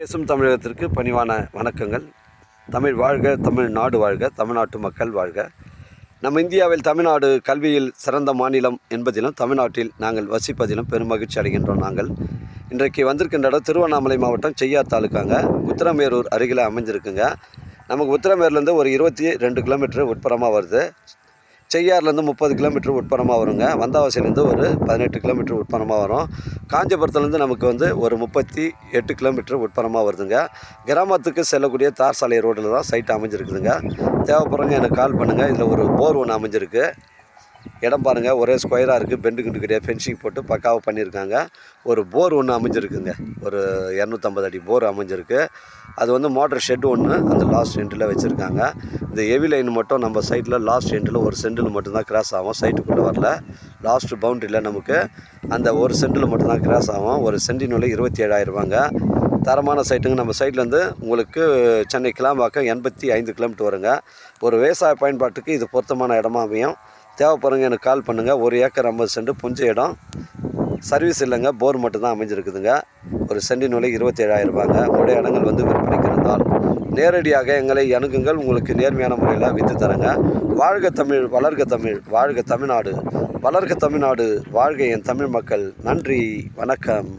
பேசும் தமிழகத்திற்கு பணிவான வணக்கங்கள். தமிழ் வாழ்க தமிழ் நாடு வாழ்க தமிழ்நாட்டு மக்கள் வாழ்க. நம்ம இந்தியாவில் தமிழ்நாடு கல்வியில் சிறந்த மாநிலம் என்பதிலும் தமிழ்நாட்டில் நாங்கள் வசிப்பதிலும் பெரும் மகிழ்ச்சி அடைகின்றோம் நாங்கள். இன்றைக்கு வந்திருக்கின்ற இடம் திருவண்ணாமலை மாவட்டம் செய்யார் தாலுக்காங்க. உத்திரமேரூர் அருகில் அமைஞ்சிருக்குங்க. நமக்கு உத்திரமேர்லேருந்து ஒரு இருபத்தி ரெண்டு கிலோமீட்டர் உட்புறமாக வருது. செய்யார்லேருந்து முப்பது கிலோமீட்டர் உட்புறமாக வருங்க. வந்தாவாசிலேருந்து ஒரு பதினெட்டு கிலோமீட்டர் உட்பணமாக வரும். காஞ்சிபுரத்துலேருந்து நமக்கு வந்து ஒரு முப்பத்தி எட்டு கிலோமீட்டர் உட்பணமாக வருதுங்க. கிராமத்துக்கு செல்லக்கூடிய தார் சாலை ரோட்டில் தான் சைட் அமைஞ்சிருக்குதுங்க. தேவைப்படுறவங்க எனக்கு கால் பண்ணுங்கள் இதில் ஒரு போர் ஒன்று அமைஞ்சிருக்கு. இடம் பாருங்கள் ஒரே ஸ்கொயராக இருக்குது பெண்டு கிண்டு கிடையாது. ஃபென்சிங் போட்டு பக்காவாக பண்ணியிருக்காங்க. ஒரு போர் ஒன்று அமைஞ்சிருக்குங்க. ஒரு இரநூத்தம்பது அடி போர் அமைஞ்சிருக்கு. அது வந்து மோட்டர் ஷெட் ஒன்று அந்த லாஸ்ட் எண்டில் வச்சுருக்காங்க. இந்த ஹெவி லைன் மட்டும் நம்ம சைட்டில் லாஸ்ட் எண்டில் ஒரு சென்டில் மட்டும்தான் கிராஸ் ஆகும். சைட்டுக்குள்ளே வரல. லாஸ்ட் பவுண்ட்ரியில் நமக்கு அந்த ஒரு சென்டில் மட்டும்தான் கிராஸ் ஆகும். ஒரு சென்டினுள்ள இருபத்தி ஏழாயிரரூபாங்க தரமான சைட்டுங்க. நம்ம சைட்லேருந்து உங்களுக்கு சென்னை கிளாம்பாக்கம் எண்பத்தி ஐந்து கிலோமீட்டர் வருங்க. ஒரு விவசாய பயன்பாட்டுக்கு இது பொருத்தமான இடமா அமையும். தேவைப்படுறவங்க எனக்கு கால் பண்ணுங்கள் ஒரு ஏக்கர் ஐம்பது சென்ட் புஞ்ச இடம். சர்வீஸ் இல்லைங்க. போர் மட்டும்தான் அமைஞ்சிருக்குதுங்க. ஒரு சென்டின் விலை இருபத்தேழாயிரம் ரூபாங்க. உங்களுடைய இடங்கள் வந்து விற்பனைக்கு இருந்தால் நேரடியாக எங்களை அணுகுங்கள். உங்களுக்கு நேர்மையான முறையில் விற்று தரேங்க. வாழ்க தமிழ் வளர்க தமிழ் வாழ்க தமிழ்நாடு. வளர்க தமிழ்நாடு வாழ்க என் தமிழ் மக்கள். நன்றி. வணக்கம்.